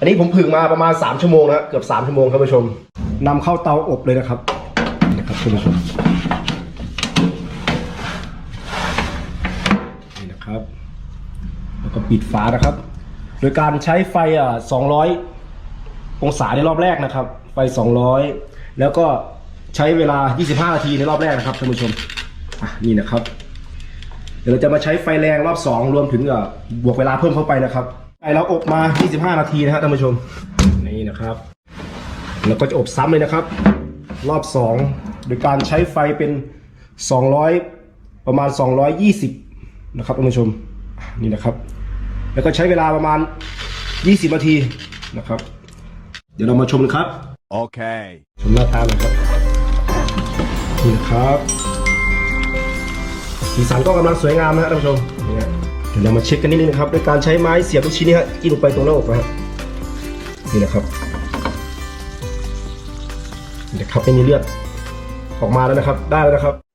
อันนี้ผมผึ่งมาประมาณ 3 ชั่วโมงนะเกือบ 3 ชั่วโมงครับผู้ชมนำเข้าเตาอบเลยนะครับนี่นะครับคุณผู้ชมนี่นะครับ แล้วก็ปิดฝานะครับ โดยการใช้ไฟอะ200 องศาในรอบแรกนะครับ ไฟ 200 แล้วก็ใช้เวลา 25 นาทีในรอบแรกนะครับท่านผู้ชมอะนี่นะครับ เดี๋ยวเราจะมาใช้ไฟแรงรอบ 2 รวมถึงอะบวกเวลาเพิ่มเข้าไปนะครับ ไอเราอบมา 25 นาทีนะครับท่านผู้ชม นี่นะครับ แล้วก็จะอบซ้ำเลยนะครับ รอบ 2 โดยการใช้ไฟเป็น 200 ประมาณ 220 นะครับท่านผู้ชมอะนี่นะครับ แล้วก็ใช้เวลาประมาณ 20 นาทีนะครับ เดี๋ยวเรามาชมกันครับ Okay. ชมหน้าตาหน่อยครับ นี่นะครับ สีสันก็กำลังสวยงามนะฮะท่านผู้ชมนี่ฮะเดี๋ยวเรามาเช็คกันนิดนึงนะครับด้วยการใช้ไม้เสียบลูกชิ้นนี่ฮะจิ้มลงไปตรงหน้าอกนะฮะนี่นะครับนี่นะครับไม่มีเลือดออกมาแล้วนะครับ ได้แล้วนะครับ